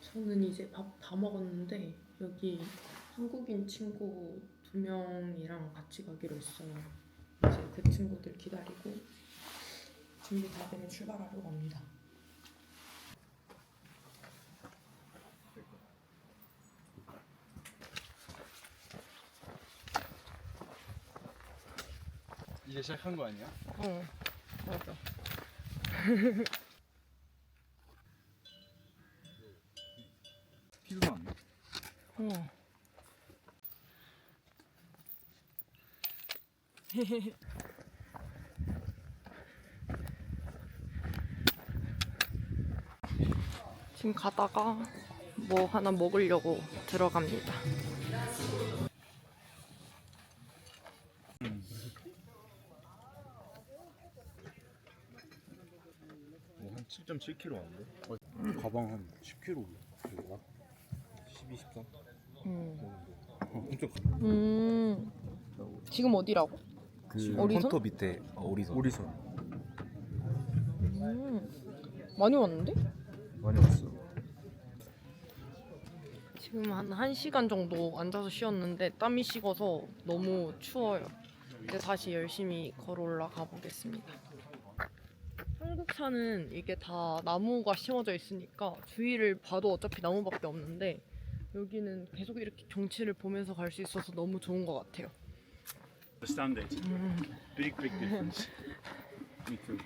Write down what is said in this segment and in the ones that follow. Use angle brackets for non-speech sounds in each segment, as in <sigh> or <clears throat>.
저는 이제 밥 다 먹었는데 여기 한국인 친구 두 명이랑 같이 가기로 했어요. 이제 그 친구들 기다리고 준비 다 되면 출발하려고 합니다. 이제 시작한 거 아니야? 어, 맞아. <laughs> 피도 안 나? 어. <laughs> 지금 가다가 뭐 하나 먹으려고 들어갑니다. 뭐한 7.7kg 왔는데? 가방 한 10kg 들어가? 12, 13? 음. 어, 엄청 음. 지금 어디라고? 그 오리선? 폰터 밑에 어, 오리선 오리선 음. 많이 왔는데? 많이 왔어 지금 한 1시간 정도 앉아서 쉬었는데 땀이 식어서 너무 추워요. 이제 다시 열심히 걸어 올라가 보겠습니다. 한국차는 이게 다 나무가 심어져 있으니까 주위를 봐도 어차피 나무밖에 없는데 여기는 계속 이렇게 경치를 보면서 갈 수 있어서 너무 좋은 것 같아요. standard. 음. Big, big difference. Me too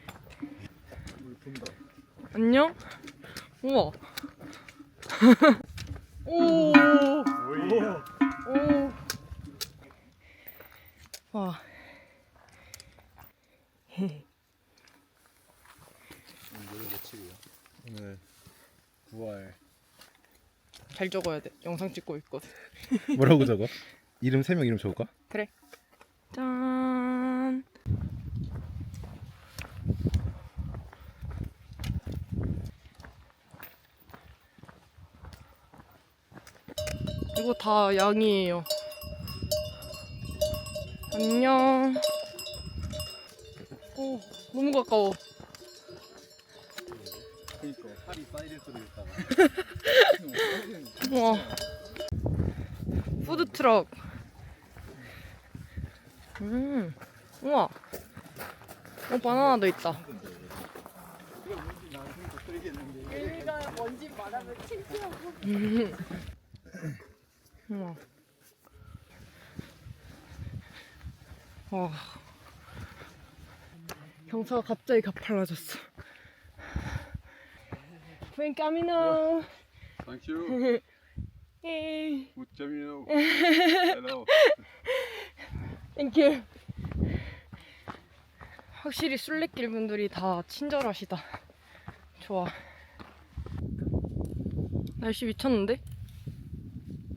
물 푼다 안녕? 우와. <laughs> 오. 오. 와. 오늘 며칠이야? 오늘 9월 잘 적어야 돼. 영상 찍고 있거든. <laughs> 뭐라고 적어? <laughs> 이름 세 명 이름 적을까? 그래. 짠. 이거 다 양이에요. 안녕. 오, 너무 가까워. 그니까 살이 쌓일 수도 있다가 우와. 푸드 트럭. 음. 우와. 어, 바나나도 있다. 우와. 와. 경사가 갑자기 가팔라졌어. Buen camino. <laughs> Thank you <laughs> Yay. Mucho camino <laughs> Hello 땡큐. 확실히 순례길 분들이 다 친절하시다. 좋아. 날씨 미쳤는데?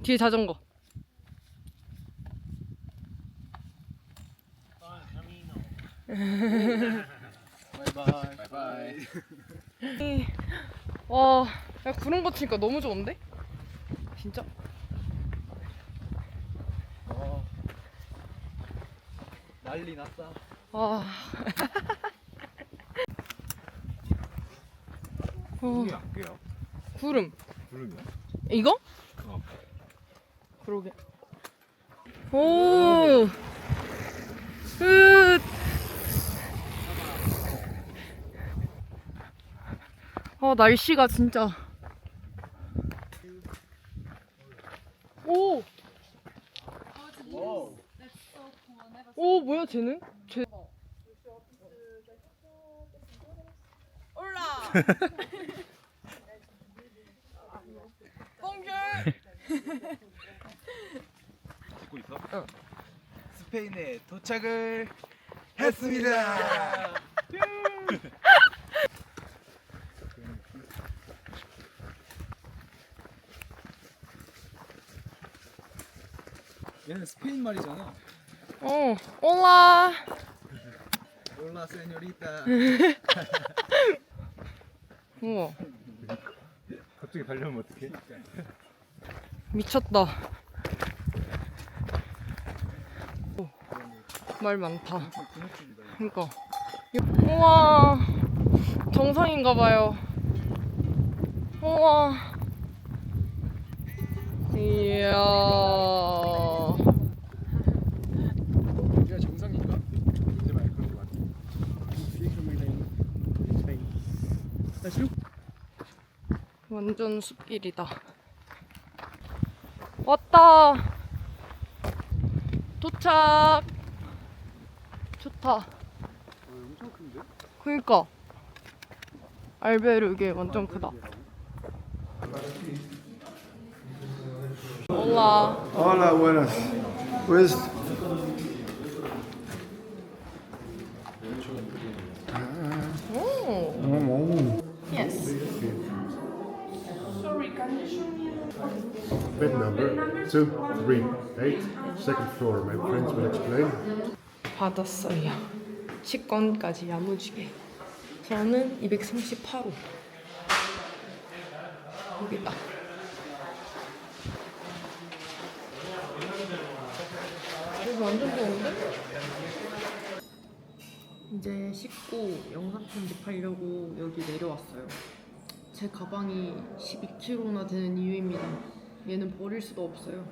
뒤에 자전거. 바이바이 바이바이 와, 야, 구름 거치니까 너무 좋은데? 진짜? 어. 난리 났다 와. <laughs> 어, 악기야 구름. 부르면 이거? 어. 그러게. 오. 끝. 아 날씨가 진짜. 오. 오 뭐야 쟤는? 쟤. 올라. <laughs> 어. 스페인에 도착을 했습니다 얘는 스페인 말이잖아 어. 올라. 올라 세뇨리타 <laughs> 우와. 갑자기 달려면 어떡해? 미쳤다. 말 많다. 그니까. 우와, 정상인가 봐요. 우와. 이야. 여기가 정상인가? 이제 말 그런 거 같아. 완전 숲길이다. 왔다. 도착. 좋다. 엄청 큰데? 그니까. 알베르게 완전 크다. 올라. Hola, buenas. Pues. 오. Yes. Bed number two, three, eight, second floor. My friends will explain. 받았어요. 식권까지 야무지게. 저는 238호. 여기다. 여기 완전 좋은데? 이제 씻고 영상 편집하려고 여기 내려왔어요. 제 가방이 12kg나 되는 이유입니다. 얘는 버릴 수도 없어요.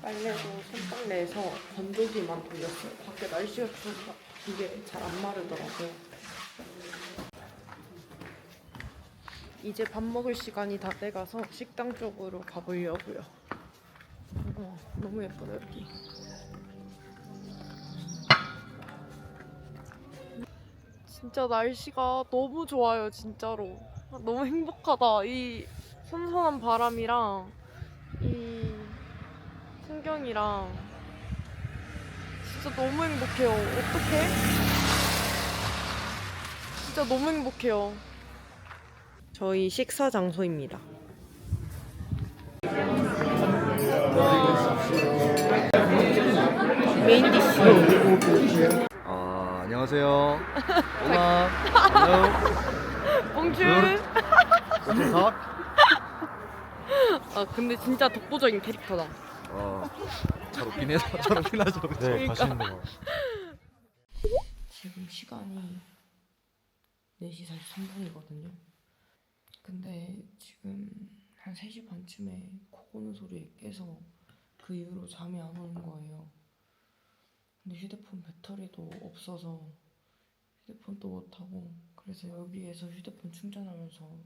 빨래도 손빨래에서 건조기만 돌렸어요. 밖에 날씨가 추우니까 이게 잘 안 마르더라고요. 이제 밥 먹을 시간이 다 돼가서 식당 쪽으로 가보려고요. 어, 너무 예쁘다 여기. 진짜 날씨가 너무 좋아요, 진짜로. 아, 너무 행복하다. 이 선선한 바람이랑 이 풍경이랑 진짜 너무 행복해요. 어떡해? 진짜 너무 행복해요. 저희 식사 장소입니다. 메인 디시. 아 안녕하세요. 올라. 안녕. 봉준. 어떡하? 아 근데 진짜 독보적인 캐릭터다. 아잘 웃긴 해서 잘 웃긴 하죠. 네 가시는 거. 지금 시간이 4시 43분이거든요. 근데 지금 한 3시 반쯤에 코 고는 소리에 깨서 그 이후로 잠이 안 오는 거예요. 근데 휴대폰 배터리도 없어서 휴대폰도 못하고 그래서 여기에서 휴대폰 충전하면서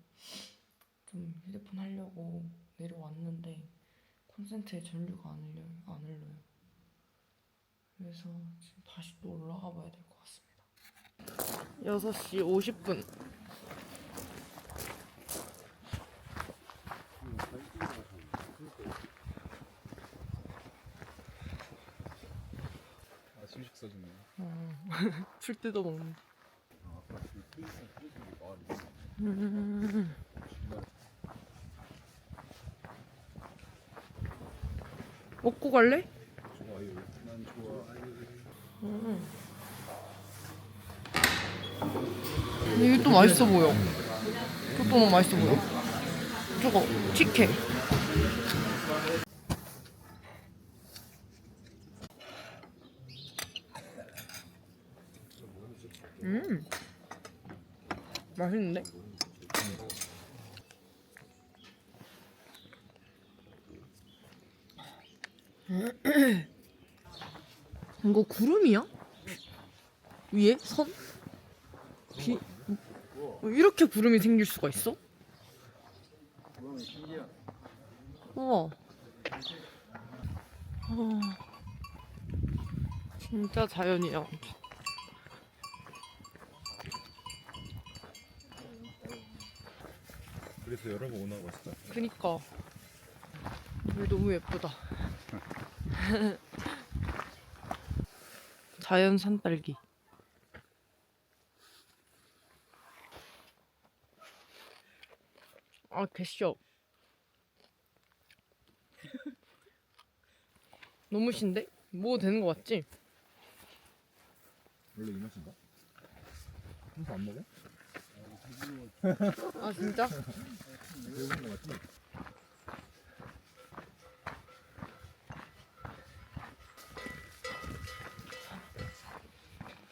좀 휴대폰 하려고 내려왔는데 콘센트에 전류가 안 흘려요. 안 흘러요. 그래서 지금 다시 또 올라가 봐야 될 것 같습니다. 6시 50분. 아, 심식 써주네. 줄 때도 먹는. 먹고 갈래? 난 좋아. 이게 또 맛있어 보여. 이것도 너무 맛있어 보여. 저거 치킨. 음, 맛있는데? <clears throat> 이거 구름이야? 위에 선? 비 어, 이렇게 구름이 생길 수가 있어? 우와. 아, 진짜 자연이야. 그래서 여러 번 오나 봤어. 그니까. 물 너무 예쁘다. <laughs> 자연 산딸기. 아, 개쇼. <laughs> 너무 신데? 뭐 되는 거 맞지? 원래 이 맛인가? 항상 안 먹어? 아, 진짜?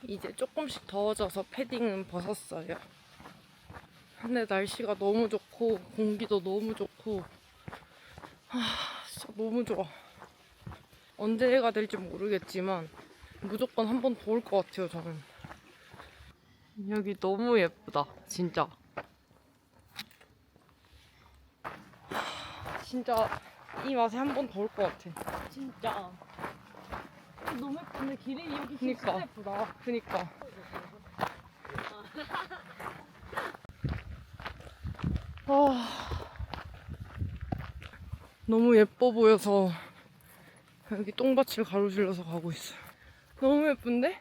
이제 조금씩 더워져서 패딩은 벗었어요. 근데 날씨가 너무 좋고 공기도 너무 좋고 아 진짜 너무 좋아. 언제 해가 될지 모르겠지만 무조건 한 번 더 올 것 같아요 저는. 여기 너무 예쁘다 진짜. 하, 진짜 이 맛에 한 번 더 올 것 같아. 진짜. 너무 예쁜데 길이 여기 그니까. 진짜 예쁘다. 그니까. 아, 너무 예뻐 보여서 여기 똥밭을 가로질러서 가고 있어요. 너무 예쁜데?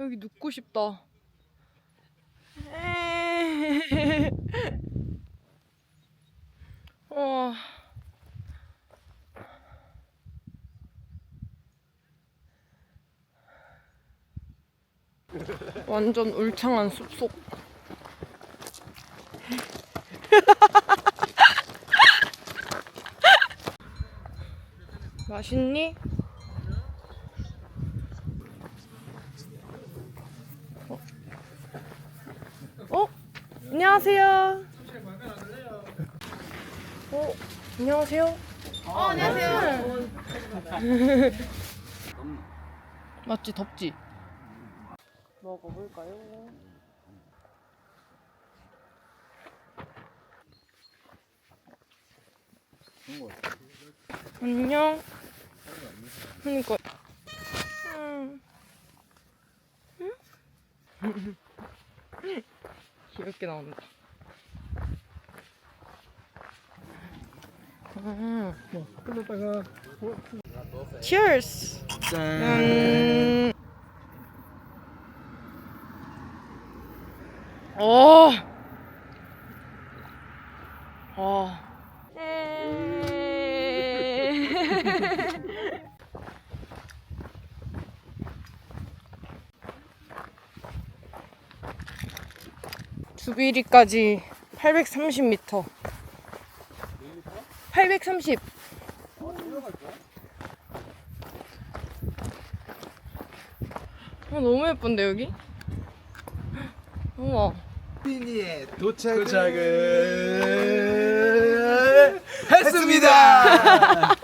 여기 눕고 싶다. 와. <laughs> 완전 울창한 숲속. <laughs> 맛있니? 어? 어? 안녕하세요. 어? 안녕하세요. 어, 안녕하세요. <laughs> 맞지? 덥지? 먹어볼까요? 안녕. 그니까. 음. 음? <laughs> 귀엽게 나온다. 음. Cheers. 짠. 어. 어. <laughs> 주비리까지 830m. 830. 아, 너무 예쁜데 여기? 우와. 도착을, 했습니다.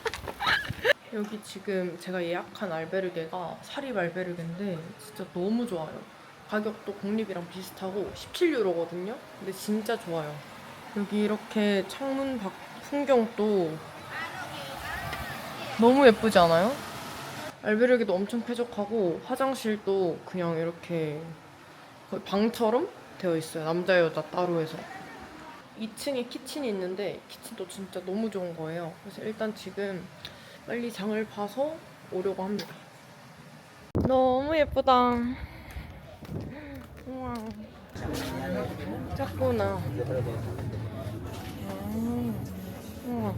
여기 지금 제가 예약한 알베르게가 사립 알베르게인데 진짜 너무 좋아요. 가격도 공립이랑 비슷하고 17유로거든요. 근데 진짜 좋아요. 여기 이렇게 창문 밖 풍경도 너무 예쁘지 않아요? 알베르게도 엄청 쾌적하고 화장실도 그냥 이렇게 거의 방처럼 되어 있어요. 남자 여자 따로 해서. 2층에 키친이 있는데 키친도 진짜 너무 좋은 거예요. 그래서 일단 지금 빨리 장을 봐서 오려고 합니다. 너무 예쁘다. 우와. 작구나. 음, 우와.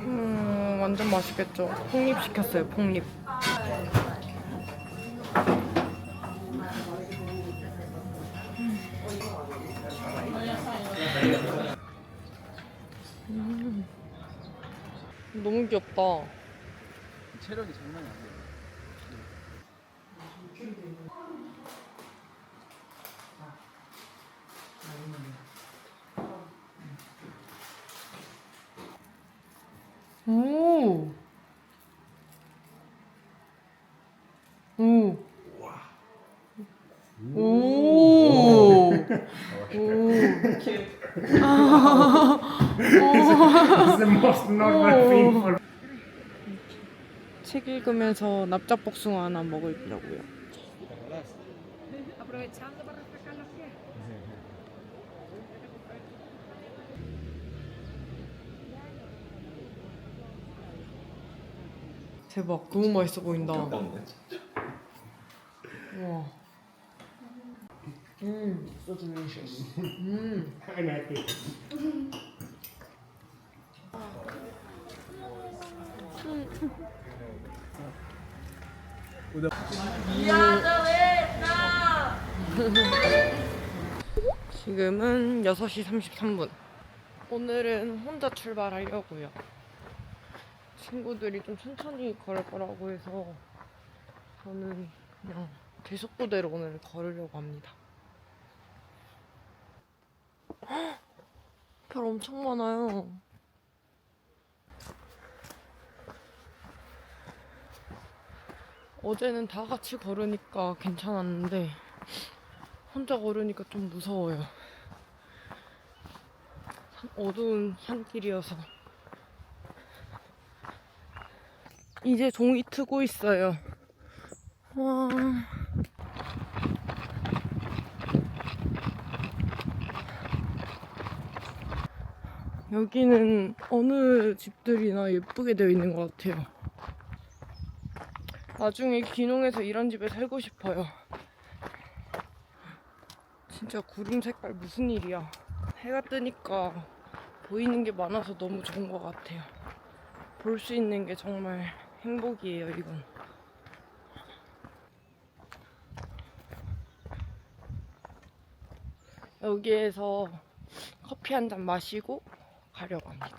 음, 완전 맛있겠죠. 폭립 시켰어요, 폭립. 너무 귀엽다. 체력이 장난이 아니에 요. 오. 오. 오. 오. For 책 읽으면서 납작 복숭아 하나 먹으려고요. 대박, 너무 맛있어 보인다. 우와. 음, so delicious. 음. I'm happy. 지금은 6시 33분. 오늘은 혼자 출발하려고요. 친구들이 좀 천천히 걸을 거라고 해서 저는 그냥 제 속도대로 오늘 걸으려고 합니다. 헉! 별 엄청 많아요. 어제는 다 같이 걸으니까 괜찮았는데 혼자 걸으니까 좀 무서워요. 산- 어두운 산길이어서 이제 종이 트고 있어요. 와. 여기는 어느 집들이나 예쁘게 되어 있는 것 같아요. 나중에 귀농해서 이런 집에 살고 싶어요. 진짜 구름 색깔 무슨 일이야. 해가 뜨니까 보이는 게 많아서 너무 좋은 것 같아요. 볼 수 있는 게 정말 행복이에요, 이건. 여기에서 커피 한 잔 마시고 가려고 합니다.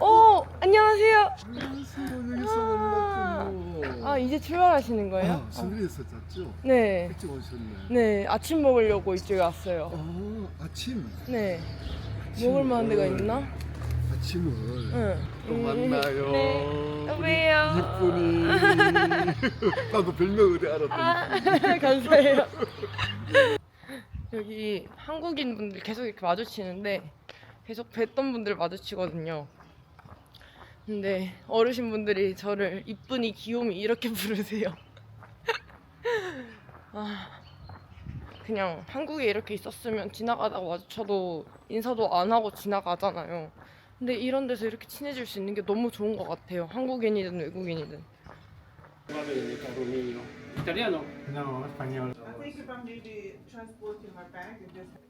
오! 안녕하세요! 아, 아, 이제 출발하시는 거예요? 아, 잤죠? 네. 일찍 오셨네. 네, 아침 먹으려고 이쪽에 왔어요. 어, 아침. 네. 먹을 만한 데가 있나? 아침을 응. 또 만나요. 네. 여보세요. 이쁜이. <laughs> 나도 별명 어디 알았더니. 아, <laughs> 감사해요. 여기 한국인 분들 계속 이렇게 마주치는데 계속 뵀던 분들 마주치거든요. 근데 어르신 분들이 저를 이쁜이 귀요미 이렇게 <laughs> 부르세요. 아, 그냥 한국에 이렇게 있었으면 지나가다가 마주쳐도 인사도 안 하고 지나가잖아요. 근데 이런 데서 이렇게 친해질 수 있는 게 너무 좋은 것 같아요. 한국인이든 외국인이든.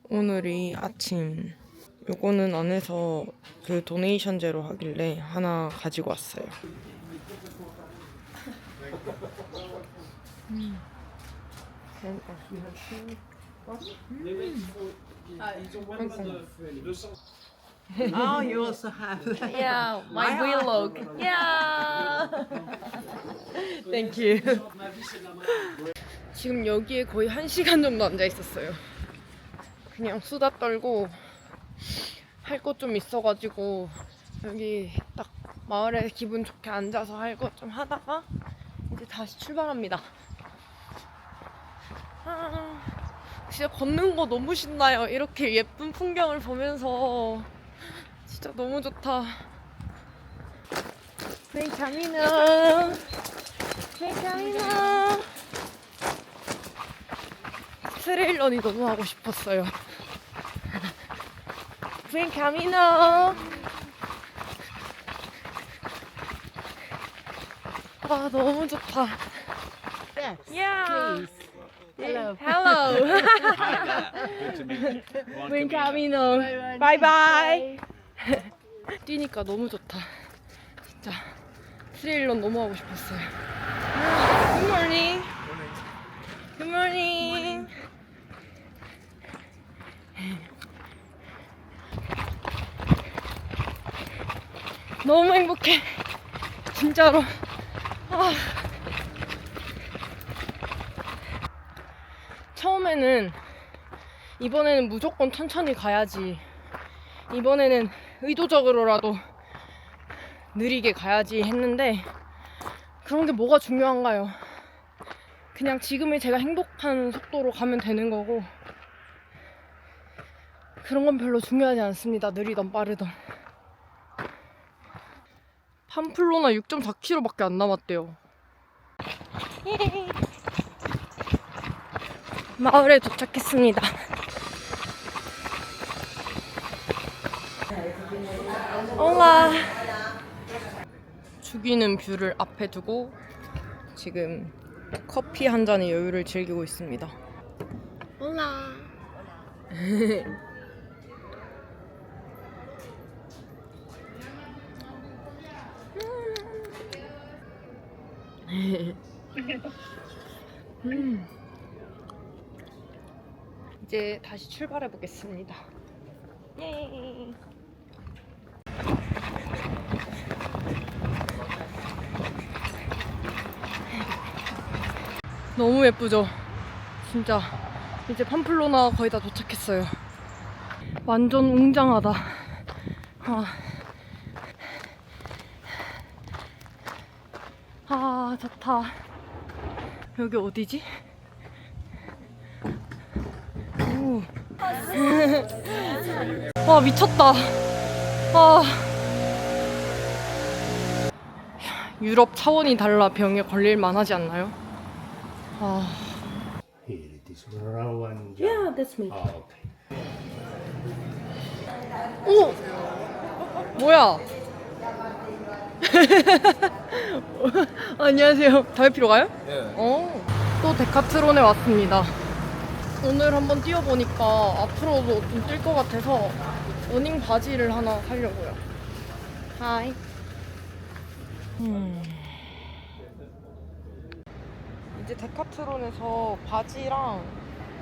오늘이 아침 요거는 안에서 그 도네이션제로 하길래 하나 가지고 왔어요. 음. <laughs> Oh, you also have that. Yeah, my vlog. Yeah. <laughs> Thank you. 지금 여기에 거의 한 시간 정도 앉아 있었어요. 그냥 수다 떨고 할 것 좀 있어가지고 여기 딱 마을에 기분 좋게 앉아서 할 것 좀 하다가 이제 다시 출발합니다. 아, 진짜 걷는 거 너무 신나요. 이렇게 예쁜 풍경을 보면서 진짜 너무 좋다. Buen camino. Buen camino. 트레일런이 너무 하고 싶었어요. Buen camino. 아 너무 좋다. Yeah. Hello. Hello. Good to meet you. Buen Buen camino. camino. Bye bye. <laughs> 뛰니까 너무 좋다. 진짜 트레일런 너무 하고 싶었어요. Good morning. Good morning. 너무 행복해. 진짜로. 아. 처음에는 이번에는 무조건 천천히 가야지. 이번에는 의도적으로라도 느리게 가야지 했는데 그런 게 뭐가 중요한가요? 그냥 지금의 제가 행복한 속도로 가면 되는 거고 그런 건 별로 중요하지 않습니다. 느리던 빠르던. 팜플로나 6.4km밖에 안 남았대요. 마을에 도착했습니다. 올라. 죽이는 뷰를 앞에 두고 지금 커피 한 잔의 여유를 즐기고 있습니다. 올라. 음. <laughs> 이제 다시 출발해 보겠습니다. 예. 너무 예쁘죠? 진짜 이제 팜플로나 거의 다 도착했어요. 완전 웅장하다. 아, 아 좋다. 여기 어디지? 오. <laughs> 와 미쳤다. 아. 유럽 차원이 달라 병에 걸릴 만하지 않나요? 아. Here it is. Row and jump. Yeah, that's me. Oh, okay. 오! 뭐야? <laughs> 안녕하세요. 다이피로 가요? 네. 어. 또 데카트론에 왔습니다. 오늘 한번 뛰어보니까 앞으로도 좀 뛸 것 같아서 러닝 바지를 하나 사려고요. 하이. 음. 이제 데카트론에서 바지랑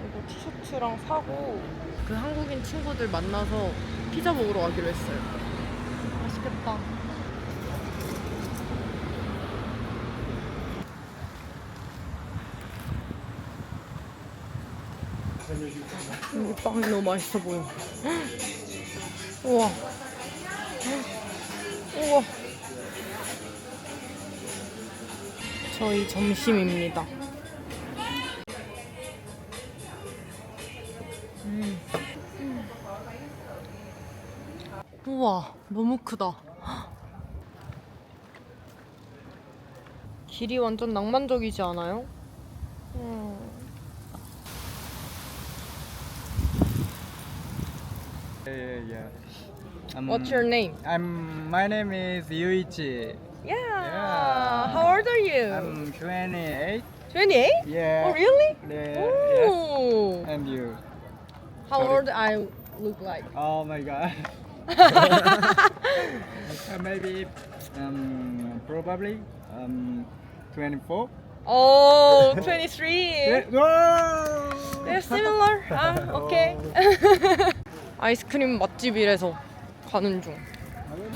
이거 티셔츠랑 사고 그 한국인 친구들 만나서 피자 먹으러 가기로 했어요. 맛있겠다. 여기 빵이 너무 맛있어 보여. 우와. 우와. 저희 점심입니다. 우와, 너무 크다. 길이 완전 낭만적이지 않아요? 음. Yeah, yeah. Um, What's your name? I'm. My name is Yuichi. Yeah. Yeah. How old are you? I'm 28. 28? Yeah. Oh, really? Yeah, yes. Ooh. And you? How Sorry. old I look like? <laughs> Oh my god. <laughs> Uh, maybe. Um. Probably. Um. 24. Oh, 23. <laughs> Yeah. Whoa! They're similar. 아, 오케이. 아이스크림 맛집이라서 가는 중.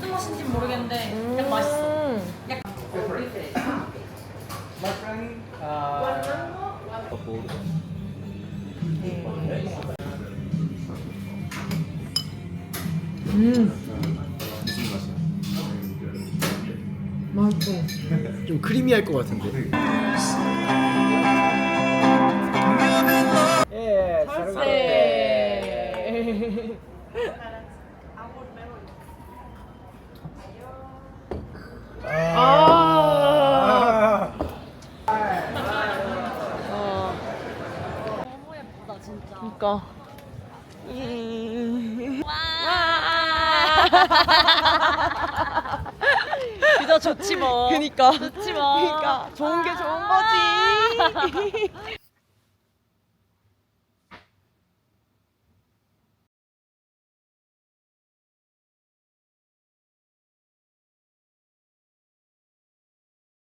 무슨 맛인지 모르겠는데 그냥 맛있어. My friend. Uh, 맛있어. 좀 크리미할 것 같은데. 네. <laughs> 그저 좋지 뭐. 그니까. 좋지 뭐. 그니까 좋은 게 좋은 거지.